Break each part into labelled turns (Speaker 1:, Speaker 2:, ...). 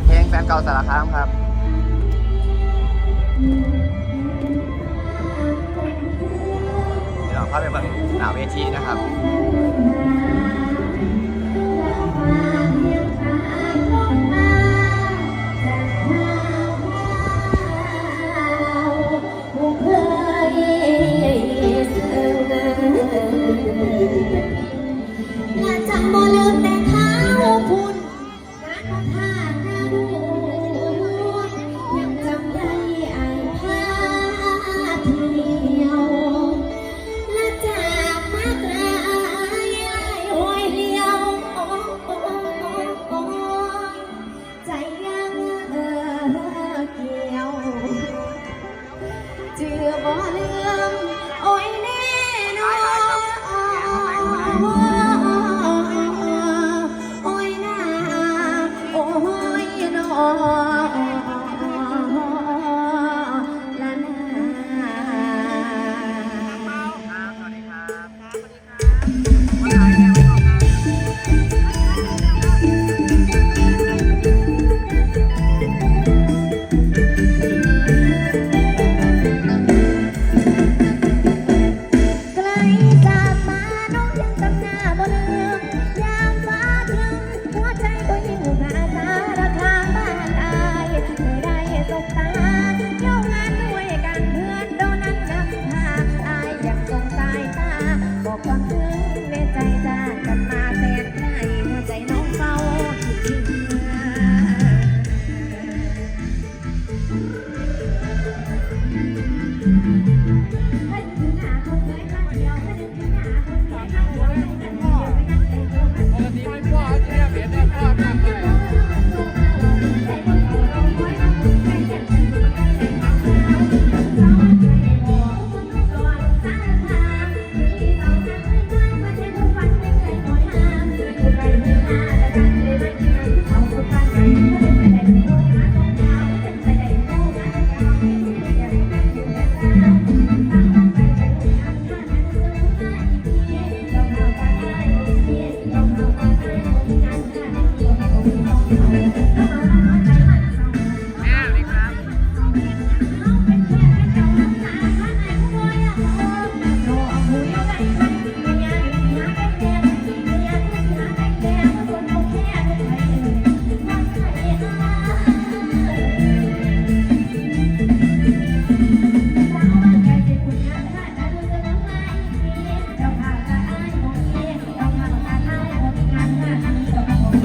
Speaker 1: จเพลงแฟนเก่าสารคามครับพี่น้องเข้าไปเบิ่งหน้าเวทีนะครับ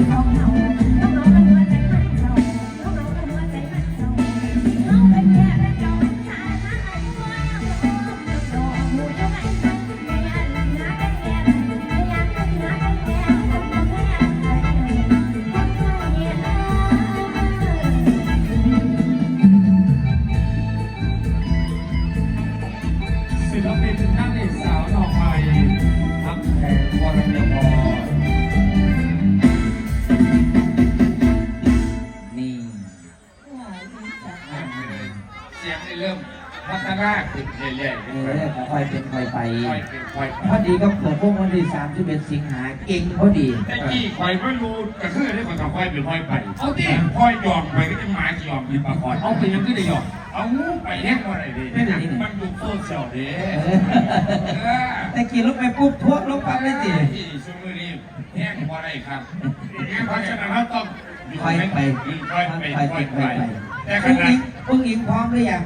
Speaker 2: ศิ พัฒนาขึ้นเรื่อยๆ
Speaker 3: เอ
Speaker 2: ขึ้นไป
Speaker 3: อค่อยเป็นค่อยไป
Speaker 2: ค่อยเป็นค่อยไป
Speaker 3: พอดีก็เปิดพวกวันที่31สิงหาเก่งพอดี
Speaker 2: แต่กี่ค่อยไม่รู้กระคือได้คนกับค่อยเป็นค่อยไปเอาที่ค่อยยอกไปก็จะหมาหยอกมีปากคอยเอาไปยังก็ได้ยอกเอาไปแน่ว่าอะไรดีมันดูโซเชียลเด้เออ
Speaker 3: แต่กี่ลงไปปุ๊บทั่วลงปั๊บเลยสิ
Speaker 2: ที่ช่วงนี้แห้งพอได้ครับเพราะฉะนั้นเราต้อง
Speaker 3: ค่อยไป
Speaker 2: ค่อยไป
Speaker 3: ค่อย
Speaker 2: ค่อย
Speaker 3: ไป
Speaker 2: ไป
Speaker 3: ไป
Speaker 2: แต่ข
Speaker 3: อุ้ง
Speaker 2: นา
Speaker 3: อิงอุ้งอิงพร้อมหรือยัง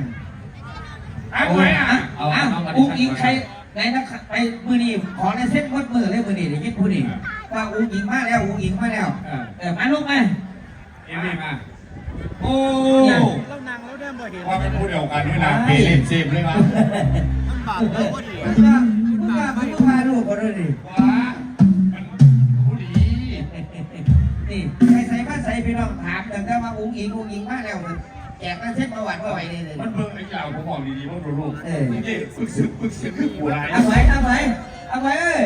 Speaker 2: อ้าวไม่อะ
Speaker 3: เอาอุ้งอิงใครไหนนะไปมือนี้ขอในเส้นวัดมือเลยมือนี้เดี๋ยวยิดพูดนี่ว่าอุ้งอิงมาแล้วอุ้งอิงมาแล้วเออมาลูกมา
Speaker 2: เอ็มมาโอ้
Speaker 1: เรานั่งแล้วเดินบ่เห็น
Speaker 2: ว่าเป็นผู้เดียวกันด้วยนะเปเล่นเซฟเลยวะ
Speaker 1: ลำบากแล้วบ่ดี
Speaker 3: มึงว่ามึงว่ามึงพาลูกก็ด้วยดิ
Speaker 2: ว้ามันผู้ดี
Speaker 3: นี่ใส่ใส่มาใส่พี่น้องถามแต่ว่าอุ้งอิงอุ้งอิงมาแล้วแจกมาเส้นประวัติว่าไหวเลยเลย
Speaker 2: มันเบิ่งไอ้เจ้าผมบอกดีๆว่าดูลูก
Speaker 3: เออ
Speaker 2: นี่ฝึกซึกฝึกซึกคือกูไร
Speaker 3: เอาไว้เอาไว้เอาไว้เอ้ย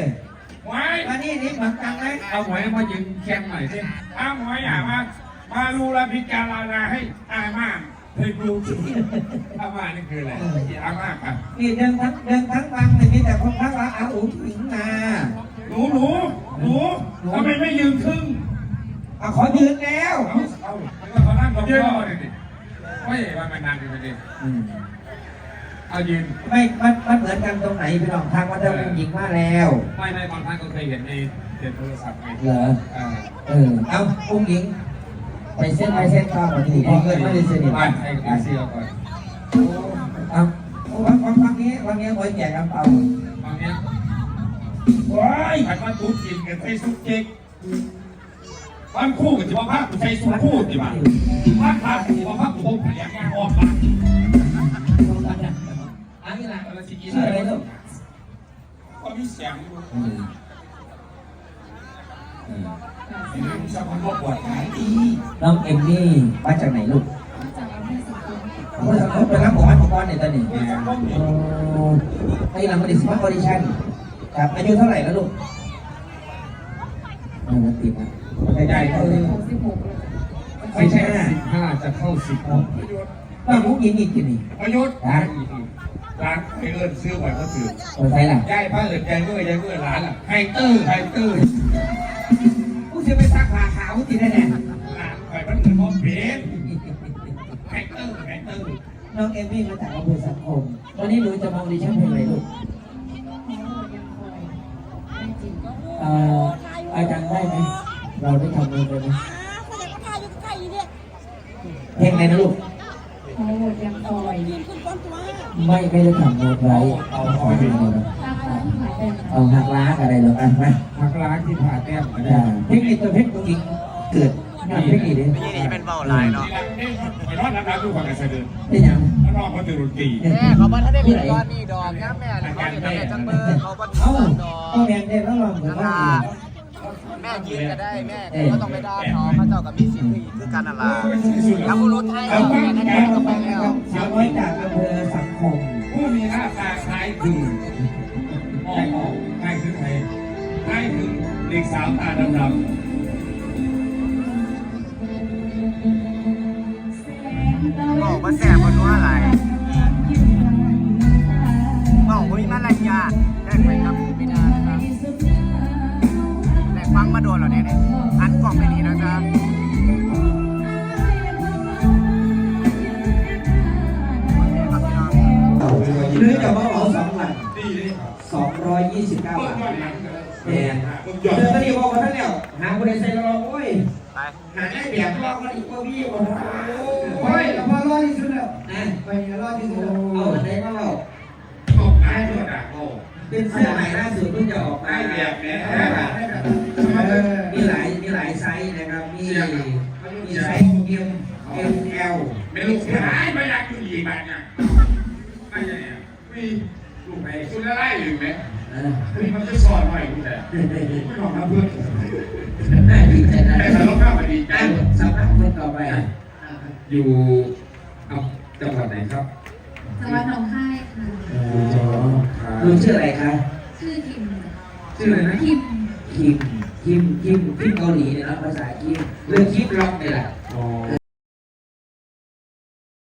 Speaker 2: ไว้
Speaker 3: มานี่นี่หมักตังเลย
Speaker 2: เอาไว้มายืนแข่งหน่อยสิเอาไว้อะมามาดูแลพิจารณาให้อามาเฮ้ยดูสิอามานี่คืออะไรอามาครับ
Speaker 3: นี่เดินทั้งเดินทั้งวังเลยมีแต่คนทักว่าเอาอุ้งอิงมา
Speaker 2: หนูหนูหนูทำไมไม่ยืนครึ่ง
Speaker 3: เอาขอยืนแล้ว
Speaker 2: เอาเอาแล้วก็เขายว่ามันนานอยู่ประเด็น
Speaker 3: อืม
Speaker 2: เอายืน
Speaker 3: ไม่มันมันเหมือนกันตรงไหนพี่น้องทางวัดเจ้าองค์หญิงมาแล้ว
Speaker 2: ไม่ไม่บางท่านก็เคยเห็นในเห็นโทรศัพท์ไง
Speaker 3: เหรอ
Speaker 2: เออ
Speaker 3: เออเอาองค์หญิง ไปเส้นไปเส้นต่อมาทีพอเกินไม่ได้สนิท
Speaker 2: บ้านให้กาเซียก่อน
Speaker 3: เอาวันวันวันนี้วันนี้ไว้แจกกระเป๋า
Speaker 2: บางเนี้ยว้ายผัดมันตุ๊กกินกันใส่ซุปเจ๊ก วันคู่กับจิบภาพกูใส่ซุปคู่จิบ้าวันพากูจิบภาพกูพกเลี้ยงงานออกมา
Speaker 3: อันนี้แหล่ะ
Speaker 2: แล้วสิกิน
Speaker 3: อะไรไรลูก
Speaker 2: ก็มีเสียงอยู่
Speaker 3: อืมอืม
Speaker 2: สิลืมสักคนก็ปวดขายดี
Speaker 3: น้องเอ็มนี่มาจากไหนลูกเมื่อสักไปรับหมออันก่อนเนี่ยตอนนี้ไอ้หลังมาดิสมาร์ทออดิชั่นครับอายุเท่าไหร่แล้วลูกไม่นัติดนะ ไม่ได้เท่าไหร่
Speaker 2: ไม่ใช่สิบห้าจะเข้าสิบหก
Speaker 3: ป้ามุกยิงอีกทีนี่
Speaker 2: ประยุทธ์ร้านร้านไฮเอิร์นซื้อไว้ก็ถือ
Speaker 3: คนไทยล่ะ
Speaker 2: ยายป้าเอิร์นยายเมื่อยายเมื่อยร้านอะไฮเตอร์ไฮเตอร์
Speaker 3: กูจะไปซักผ้าขาวทีแน่
Speaker 2: ร้านไข่มันเอิร์นมอเบสไฮเตอร์ไฮเตอร์
Speaker 3: ๆน้องเอมมี่มาจากอำเภอสังคมวันนี้หนูจะมาออดิชั่นเพลงอะไรลูกเอ่ออาจารย์ได้ไหม เราได้ทำเองเลยไหมเพลงอะไรนะลูก
Speaker 4: โอ้ยังคอย
Speaker 3: ไม่ไม่ได้ทำโน้ตไว้เอาขอเพลงเลยนะ
Speaker 4: ตาคาที่หายไป
Speaker 3: เอาหักล้างอะไรหรอกอะมา
Speaker 2: ผักร้านที่ผ่าแต้มมาได้
Speaker 3: อ่าเทคนิคตัวเพชรตัวจริงเกิดงานเทคนิคนี้
Speaker 1: ไม่ใช่นี่เป็นเบ้าลายเนาะ
Speaker 2: ไปรอดน้ำดูความกระเสือ
Speaker 3: เป็นยัง
Speaker 2: แล้วรอคนตื่นดนตรี
Speaker 1: แม่เขาบ้านถ้าได้เรียนตอนนี้ดอกนะแม่เขาเรียนแม่จังเบอร์เขาบ้าน
Speaker 3: เอ้า
Speaker 1: ดอก
Speaker 3: ก็แมนได้แล้วลองถึงว่า
Speaker 1: แม่ยืนก็ได้แม่ก็ต้องไปด้านน้องพระเจ้ากับมีสิทธิ์คือการนาลาแล้วผู้รู้ไทยเราแม่นั่นเองก็ไปแล้ว
Speaker 3: สาวน้อยจากอำเภอสังคม
Speaker 2: ผู้มีหน้าตาคล้ายถึงอออกคล้ายถึงใครคล้ายถึงเด็กสาวตาดำๆ
Speaker 1: 29บาทแหมเจ
Speaker 3: อตะ
Speaker 2: ลี
Speaker 3: บอกว่าท่
Speaker 2: น
Speaker 3: แล้วหาบริษัทรอโอ้ยหาได้แบบรอกันอีกว่พี่บอ
Speaker 5: โอ้ยแล้อรอที่สุดแล้ว
Speaker 3: นะ
Speaker 5: ไปรอที่สุด
Speaker 3: เอาอะไรมาเล่า
Speaker 2: ตกได้หมดอ่โอ้
Speaker 3: เป็นเสื้อใหม่ล่าสุดเพิ่งจะออกมา
Speaker 2: แบบนี้
Speaker 3: มีหลายมีหลายไซส์นะครับมีมีไซส์เอ็ม
Speaker 2: เอ็มแอลไม่รู้ขายไม่รักอยู่ดีบ้าเนี่ยไม่ใช่เนี่ยมี ลูกไหนสุดละไล่หรือไหม
Speaker 3: เออ
Speaker 2: นี่มันจะสอนหน่อยกูแต่ไม่ลองทำเพื่อน
Speaker 3: น่าดีใจนะ
Speaker 2: แต่สารภาพมาดีใจ
Speaker 3: สำหรับคนต่อไป
Speaker 2: อยู่เอาจังหวัดไหนครับ
Speaker 4: จังหวัดหนองคายค่ะ
Speaker 3: ลุงชื่ออะไรคะ
Speaker 4: ชื่อคิม
Speaker 2: ชื่ออะไรนะ
Speaker 4: คิม
Speaker 3: คิมคิมคิมคิมเกาหลีเนี่ยนะภาษาคิมเรื่องคิมร็อกเนี่ยแหละ
Speaker 2: อ๋อ
Speaker 3: เอ